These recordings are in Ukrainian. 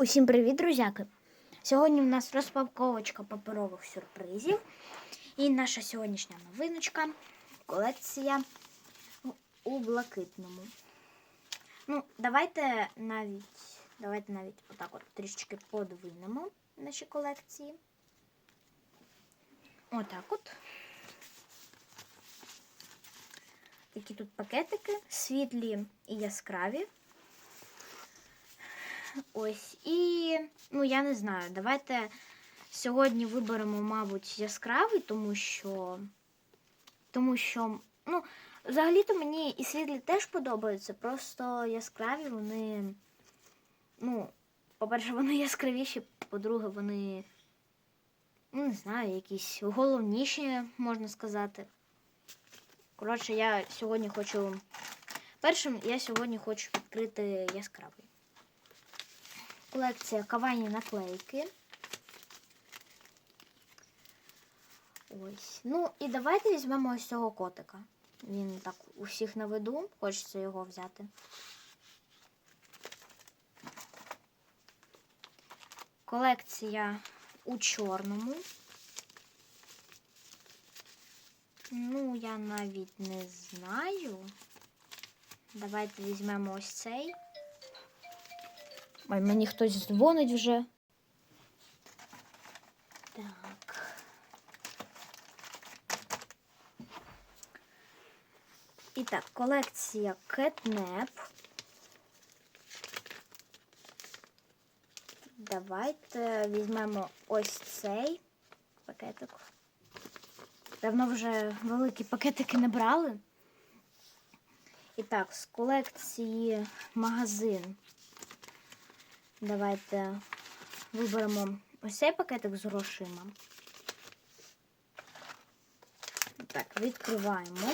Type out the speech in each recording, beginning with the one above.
Усім привіт, друзяки! Сьогодні у нас розпаковочка паперових сюрпризів. І наша сьогоднішня новиночка колекція у блакитному. Ну, давайте навіть, давайте навіть отак от трішечки подвинемо наші колекції. Отак от. Такі тут пакетики, світлі і яскраві. Ось. І, ну, я не знаю, давайте сьогодні виберемо, мабуть, яскравий, тому що. Тому що, ну, взагалі-то мені і світлі теж подобаються. Просто яскраві вони. Ну, по-перше, вони яскравіші, по-друге, вони. Ну, не знаю, якісь головніші, можна сказати. Коротше, я сьогодні хочу. Першим я сьогодні хочу відкрити яскравий. Колекція кавайні наклейки. Ось. Ну і давайте візьмемо ось цього котика. Він так у всіх на виду, хочеться його взяти. Колекція у чорному. Ну, я навіть не знаю. Давайте візьмемо ось цей. Ой, мені хтось дзвонить вже. Так. І так, колекція Catnap. Давайте візьмемо ось цей пакетик. Давно вже великі пакетики не брали. І так, з колекції магазин. Давайте виберемо ось цей пакетик з грошима. Так, відкриваємо.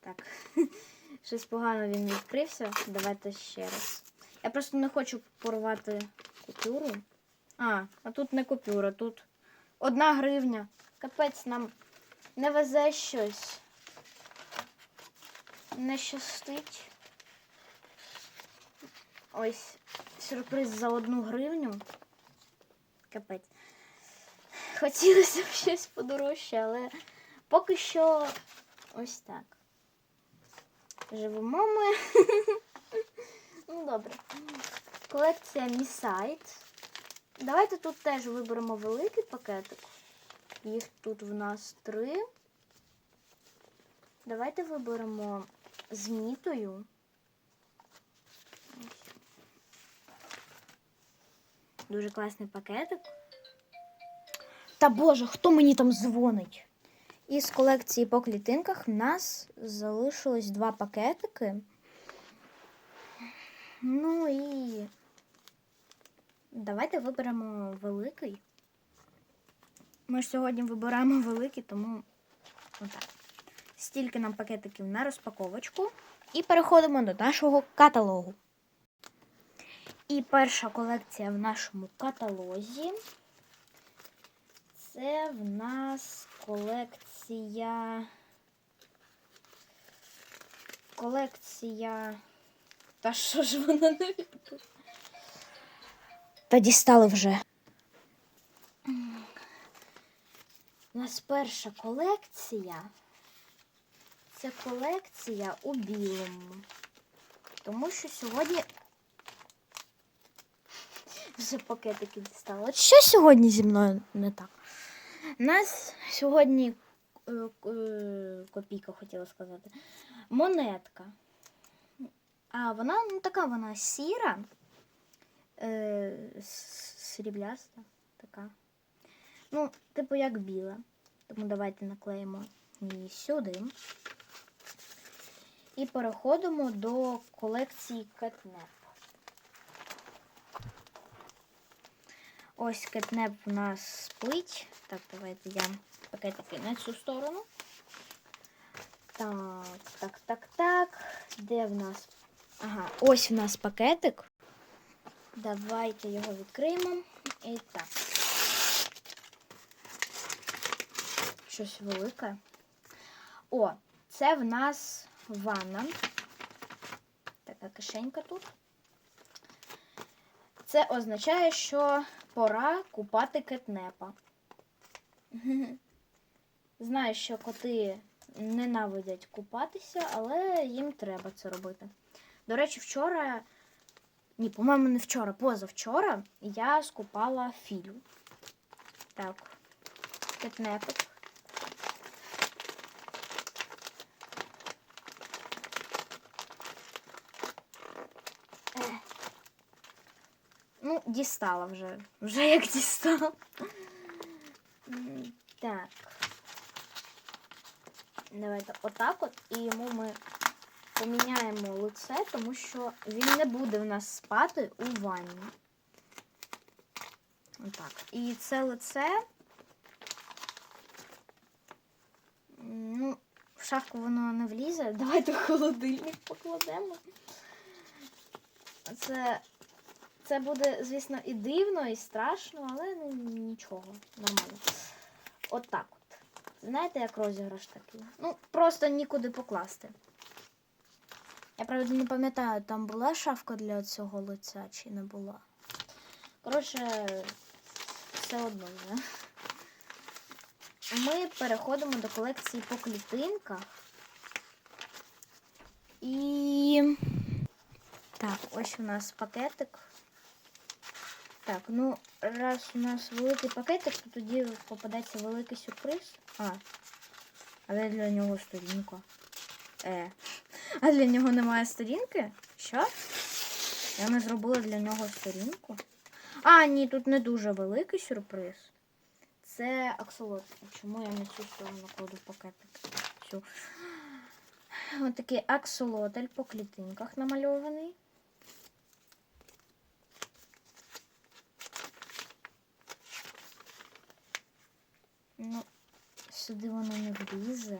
Так, щось погано він відкрився. Давайте ще раз. Я просто не хочу порвати купюру. А, а тут не купюра, тут одна гривня. Капець нам не везе щось не щастить. Ось сюрприз за одну гривню. Капець. Хотілося б щось подорожче, але поки що ось так. Живемо ми. ну, добре. Колекція Місайт. Давайте тут теж виберемо великий пакетик. Їх тут в нас три. Давайте виберемо з мітою. Дуже класний пакетик. Та боже, хто мені там дзвонить? Із колекції по клітинках в нас залишилось два пакетики. Ну і давайте виберемо великий. Ми ж сьогодні вибираємо великий, тому отак. Стільки нам пакетиків на розпаковочку. І переходимо до нашого каталогу. І перша колекція в нашому каталозі. Це в нас колекція. Колекція. Та що ж вона не? Та дістали вже. У нас перша колекція. Це колекція у білому. Тому що сьогодні вже пакетики дістала. От що сьогодні зі мною не так? У нас сьогодні е, е, копійка хотіла сказати. Монетка. А вона ну така вона сіра, е, срібляста така. Ну, типу як біла. Тому давайте наклеїмо її сюди. І переходимо до колекції кетнеп. Ось кетнеп у нас спить. Так, давайте я пакетики на цю сторону. Так, так, так, так. Де в нас? Ага, ось в нас пакетик. Давайте його відкриємо. І так. Щось велике. О, це в нас ванна. Така кишенька тут. Це означає, що пора купати кетнепа. Знаю, що коти ненавидять купатися, але їм треба це робити. До речі, вчора, ні, по-моєму, не вчора, позавчора я скупала філю. Так, кетнепик. Ну, дістала вже. Вже як дістала. Так. Давайте отак от. І йому ми поміняємо лице, тому що він не буде в нас спати у ванні. Отак. І це лице. Ну, в шафку воно не влізе. Давайте в холодильник покладемо. Це, це буде, звісно, і дивно, і страшно, але нічого, нормально. Отак от. Знаєте, як розіграш такий? Ну, просто нікуди покласти. Я правда не пам'ятаю, там була шафка для цього лиця чи не була. Коротше, все одно вже. Ми переходимо до колекції по клітинках. І. Так, ось у нас пакетик. Так, ну, раз у нас великий пакетик, то тоді попадеться великий сюрприз. А. Але для нього сторінка. Е. А для нього немає сторінки? Що? Я не зробила для нього сторінку. А, ні, тут не дуже великий сюрприз. Це аксолот. Чому я не цю сторону кладу пакетик? Ось такий аксолотль по клітинках намальований. Ну, сюди воно не влізе.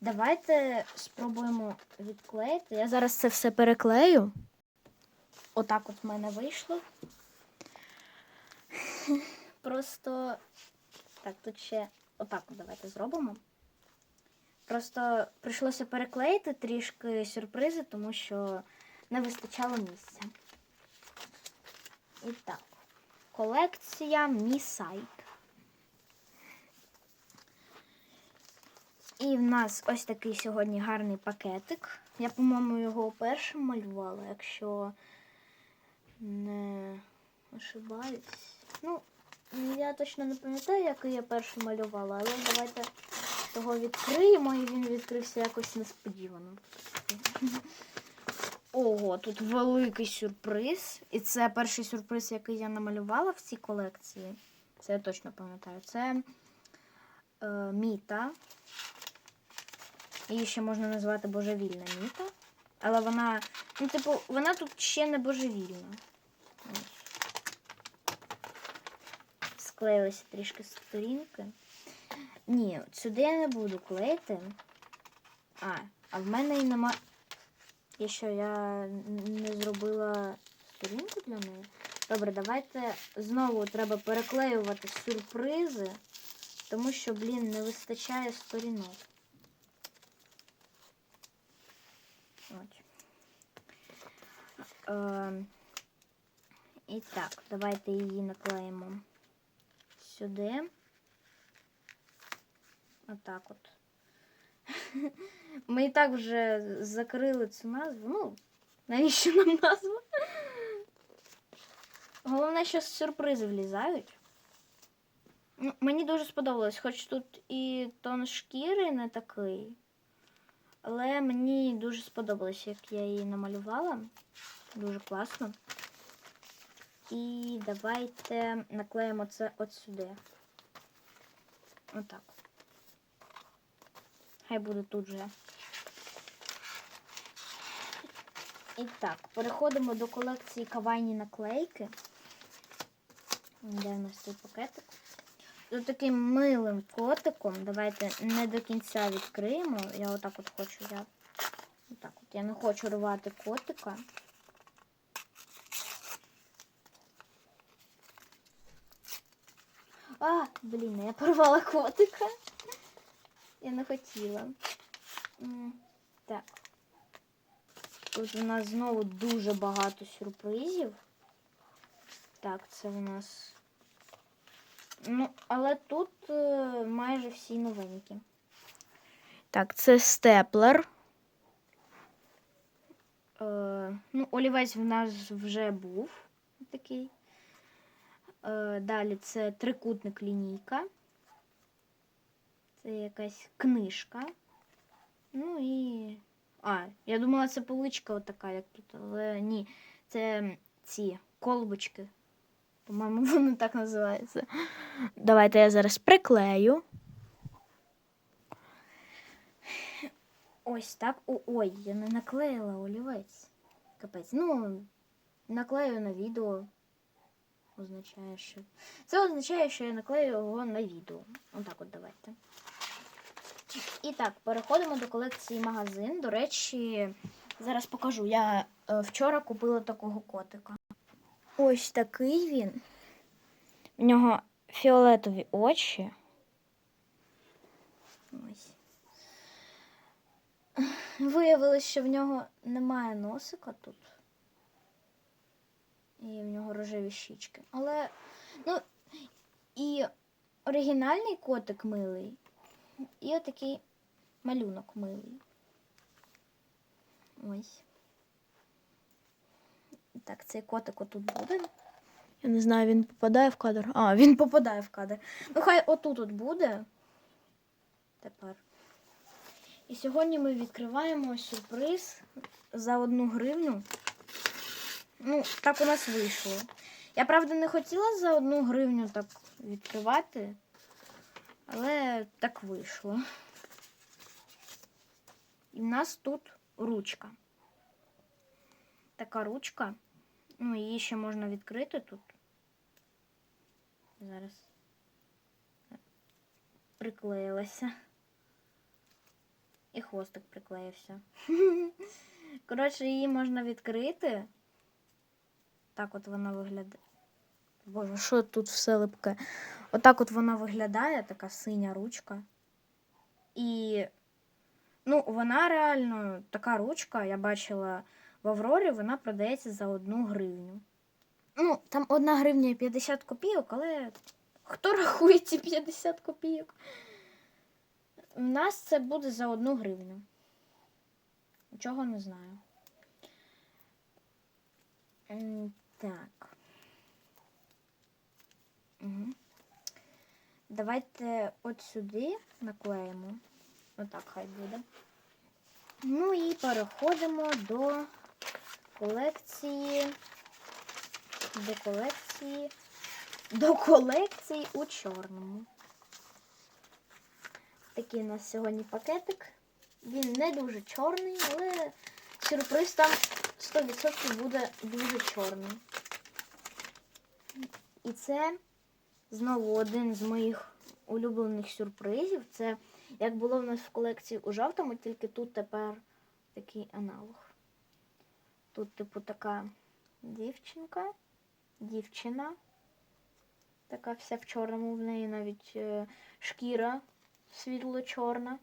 Давайте спробуємо відклеїти. Я зараз це все переклею. Отак от в мене вийшло. Просто так, тут ще отак от давайте зробимо. Просто прийшлося переклеїти трішки сюрпризи, тому що не вистачало місця. І так, колекція Мі І в нас ось такий сьогодні гарний пакетик. Я, по-моєму, його першим малювала, якщо не ошибаюсь. Ну, я точно не пам'ятаю, який я перший малювала, але давайте того відкриємо, і він відкрився якось несподівано. Ого, тут великий сюрприз. І це перший сюрприз, який я намалювала в цій колекції. Це я точно пам'ятаю. Це е, міта. Її ще можна назвати божевільна міта. Але вона, ну, типу, вона тут ще не божевільна. Склеїлися трішки сторінки. Ні, сюди я не буду клеїти. А, а в мене і нема. І що я не зробила сторінку для неї. Добре, давайте знову треба переклеювати сюрпризи, тому що, блін, не вистачає сторінок. От. Е, і так, давайте її наклеїмо сюди. Отак от. Ми і так вже закрили цю назву. Ну, навіщо нам назва? Головне, що сюрпризи влізають. Ну, мені дуже сподобалось, хоч тут і тон шкіри не такий. Але мені дуже сподобалось, як я її намалювала. Дуже класно. І давайте наклеїмо це от сюди. Отак. Хай буде тут же. І так, переходимо до колекції кавайні наклейки. Де у нас цей пакетик? З таким милим котиком. Давайте не до кінця відкриємо. Я отак от хочу. Я отак от. Я не хочу рвати котика. А, блін, я порвала котика. Я не хотіла. Так. Тут у нас знову дуже багато сюрпризів. Так, це у нас. Ну, але тут е, майже всі новенькі. Так, це степлер. Е, ну, олівець в нас вже був такий. Е, далі це трикутник лінійка. Це якась книжка. Ну і. А, я думала, це поличка отака, як тут, але ні. Це ці колбочки. По-моєму, воно так називається. Давайте я зараз приклею. Ось так. О, ой, я не наклеїла олівець. Капець. Ну, наклею на відео. Означає, що. Це означає, що я наклею його на відео. Отак от давайте. І так, переходимо до колекції магазин. До речі, зараз покажу. Я е, вчора купила такого котика. Ось такий він. В нього фіолетові очі. Ось. Виявилось, що в нього немає носика тут. І в нього рожеві щічки. Але, ну, і оригінальний котик милий, і отакий малюнок милий. Ось. Так, цей котик отут буде. Я не знаю, він попадає в кадр. А, він попадає в кадр. Ну, хай отут от буде. Тепер. І сьогодні ми відкриваємо сюрприз за одну гривню. Ну, так у нас вийшло. Я, правда, не хотіла за одну гривню так відкривати, але так вийшло. І в нас тут ручка. Така ручка. Ну, її ще можна відкрити тут. Зараз приклеїлася. І хвостик приклеївся. Коротше, її можна відкрити. Так от вона виглядає. Боже, що тут все липке? Отак от вона виглядає, така синя ручка. І ну, вона реально така ручка, я бачила в Аврорі, вона продається за одну гривню. Ну, там одна гривня і 50 копійок, але хто рахує ці 50 копійок? У нас це буде за одну гривню. Нічого не знаю. Так. Угу. Давайте от сюди наклеїмо. Отак хай буде. Ну і переходимо до колекції. До колекції. До колекції у чорному. Такий у нас сьогодні пакетик. Він не дуже чорний, але сюрприз там 100% буде дуже чорний. І це знову один з моїх улюблених сюрпризів. Це як було в нас в колекції у жовтому, тільки тут тепер такий аналог. Тут, типу, така дівчинка, дівчина. Така вся в чорному, в неї навіть е, шкіра світло-чорна.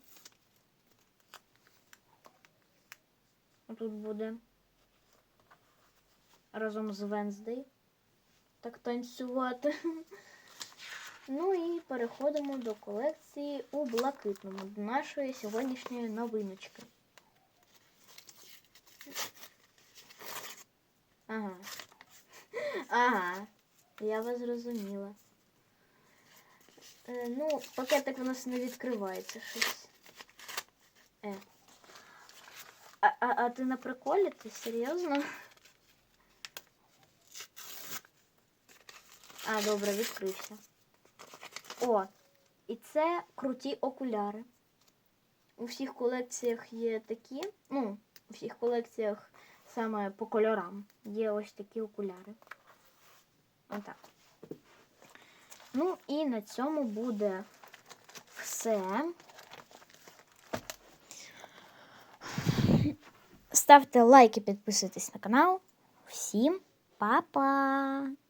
Тут буде разом з Венздей так танцювати. Ну і переходимо до колекції у блакитному, до нашої сьогоднішньої новиночки. Ага. Ага, я вас зрозуміла. Е, ну, пакетик у нас не відкривається щось. Е. А, а, а ти на приколі? Ти серйозно? А, добре, відкрився. О, і це круті окуляри. У всіх колекціях є такі, ну, у всіх колекціях саме по кольорам є ось такі окуляри. Отак. Ну і на цьому буде все. Ставте лайки, підписуйтесь на канал. Всім па-па!